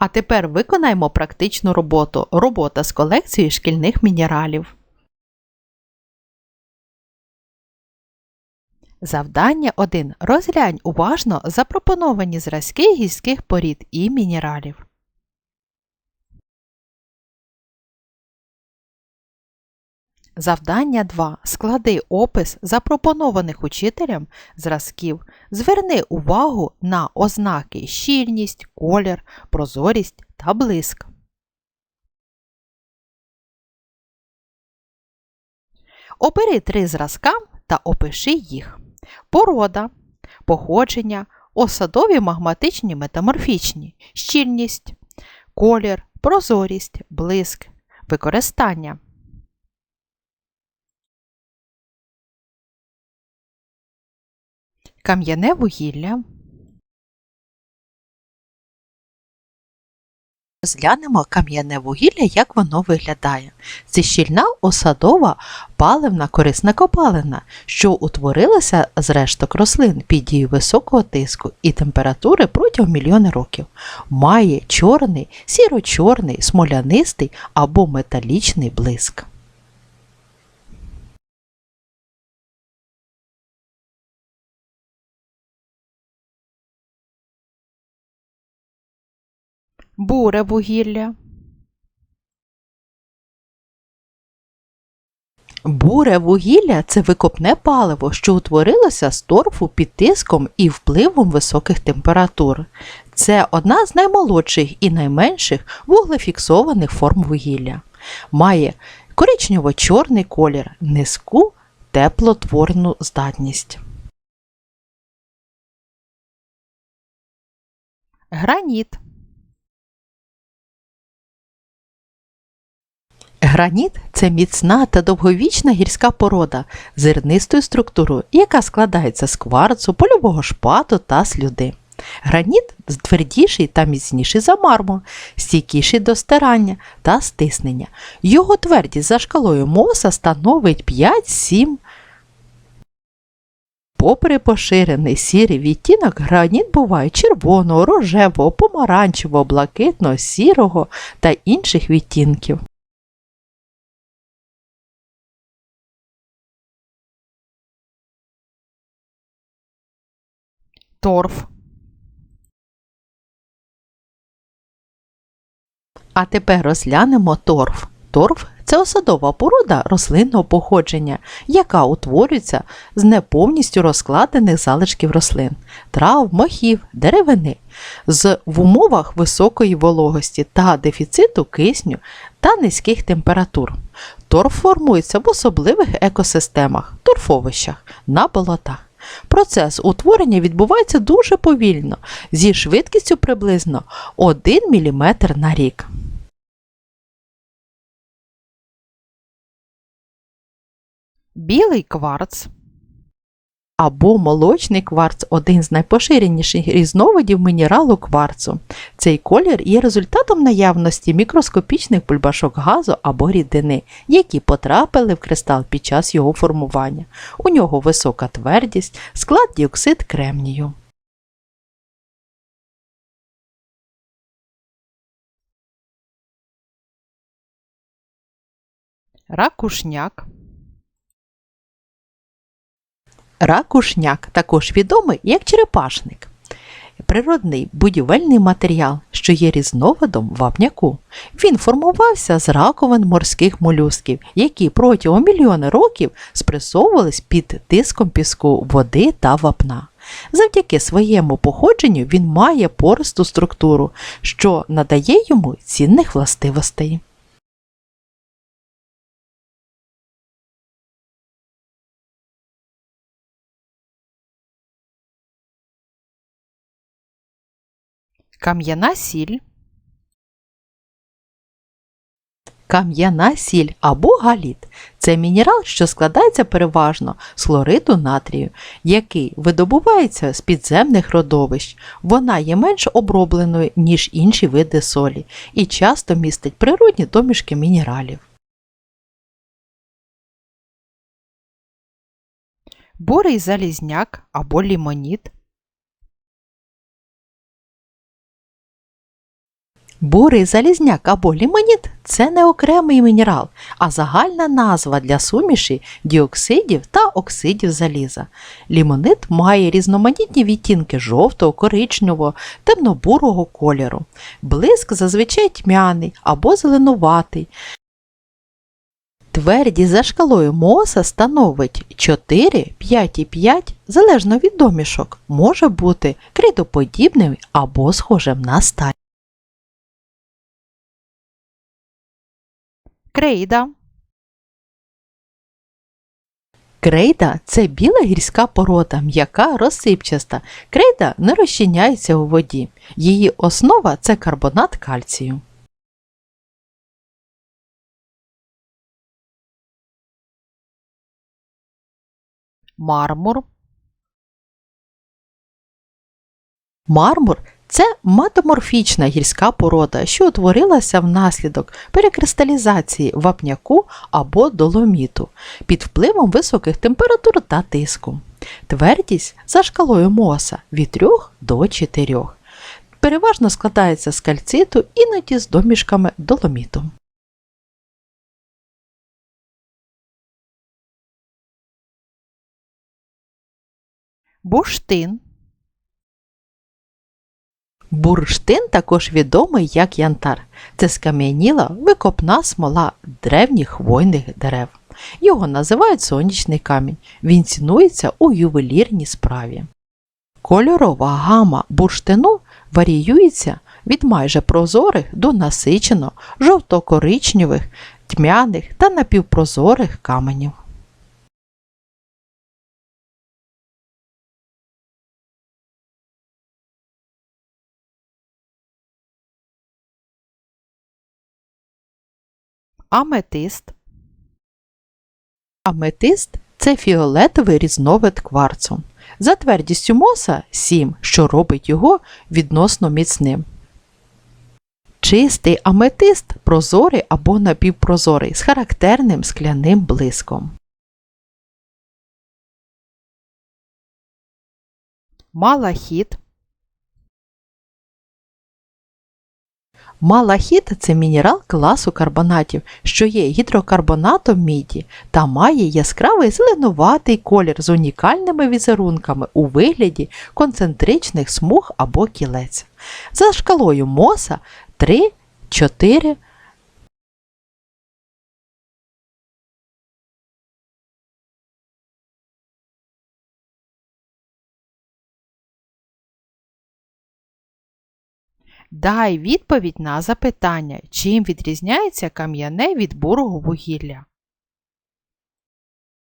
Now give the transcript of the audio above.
А тепер виконаємо практичну роботу. Робота з колекцією шкільних мінералів. Завдання 1. Розглянь уважно запропоновані зразки гірських порід і мінералів. Завдання 2. Склади опис запропонованих учителем зразків. Зверни увагу на ознаки щільність, колір, прозорість та блиск. Обери три зразка та опиши їх. Порода, походження, осадові магматичні метаморфічні, щільність, колір, прозорість, блиск, використання. Кам'яне вугілля. Розглянемо кам'яне вугілля, як воно виглядає. Це щільна осадова паливна корисна копалина, що утворилася з решток рослин під дією високого тиску і температури протягом мільйони років. Має чорний, сіро-чорний, смолянистий або металічний блиск. Буре вугілля. Буре вугілля це викопне паливо, що утворилося з торфу під тиском і впливом високих температур. Це одна з наймолодших і найменших вуглефіксованих форм вугілля. Має коричнево-чорний колір, низьку теплотворну здатність. Граніт. Граніт це міцна та довговічна гірська порода з зернистою структурою, яка складається з кварцу, польового шпату та слюди. Граніт твердіший та міцніший за мармур, стійкіший до стирання та стиснення. Його твердість за шкалою Моса становить 5-7. Попри поширений сірий відтінок, граніт буває червоного, рожевого, помаранчевого, блакитного, сірого та інших відтінків. Торф. А тепер розглянемо торф. Торф це осадова порода рослинного походження, яка утворюється з неповністю розкладених залишків рослин, трав, мохів, деревини, з в умовах високої вологості та дефіциту кисню та низьких температур. Торф формується в особливих екосистемах, торфовищах на болотах. Процес утворення відбувається дуже повільно, зі швидкістю приблизно 1 мм на рік. Білий кварц або молочний кварц один з найпоширеніших різновидів мінералу кварцу. Цей колір є результатом наявності мікроскопічних бульбашок газу або рідини, які потрапили в кристал під час його формування. У нього висока твердість, склад діоксид кремнію. Ракушняк Ракушняк також відомий як черепашник. Природний будівельний матеріал, що є різновидом вапняку. Він формувався з раковин морських молюсків, які протягом мільйони років спресовувались під тиском піску, води та вапна. Завдяки своєму походженню він має пористу структуру, що надає йому цінних властивостей. Кам'яна сіль. Кам'яна сіль або галіт це мінерал, що складається переважно з хлориду натрію, який видобувається з підземних родовищ. Вона є менш обробленою, ніж інші види солі, і часто містить природні домішки мінералів. Бурий залізняк або лімоніт Бурий залізняк або лімоніт це не окремий мінерал, а загальна назва для суміші діоксидів та оксидів заліза. Лімонит має різноманітні відтінки жовтого, коричневого, темно-бурого кольору. Блиск зазвичай тьмяний або зеленуватий. Твердість за шкалою Моса становить 4, 5,5 залежно від домішок, може бути кридоподібним або схожим на сталь. Крейда. Крейда це біла гірська порода, м'яка розсипчаста. Крейда не розчиняється у воді. Її основа це карбонат кальцію. Мармур. Мармур це метаморфічна гірська порода, що утворилася внаслідок перекристалізації вапняку або доломіту під впливом високих температур та тиску. Твердість за шкалою моса від 3 до 4. Переважно складається з кальциту, іноді з домішками доломіту. Бурштин Бурштин також відомий як янтар. Це скам'яніла викопна смола древніх хвойних дерев. Його називають сонячний камінь. Він цінується у ювелірній справі. Кольорова гама бурштину варіюється від майже прозорих до насичено жовто-коричневих, тьмяних та напівпрозорих каменів. Аметист. Аметист це фіолетовий різновид кварцу. За твердістю моса 7, що робить його відносно міцним. Чистий аметист прозорий або напівпрозорий з характерним скляним блиском. Малахіт Малахіт це мінерал класу карбонатів, що є гідрокарбонатом міді та має яскравий зеленуватий колір з унікальними візерунками у вигляді концентричних смуг або кілець. За шкалою моса 3, 4, Дай відповідь на запитання, чим відрізняється кам'яне від бурого вугілля.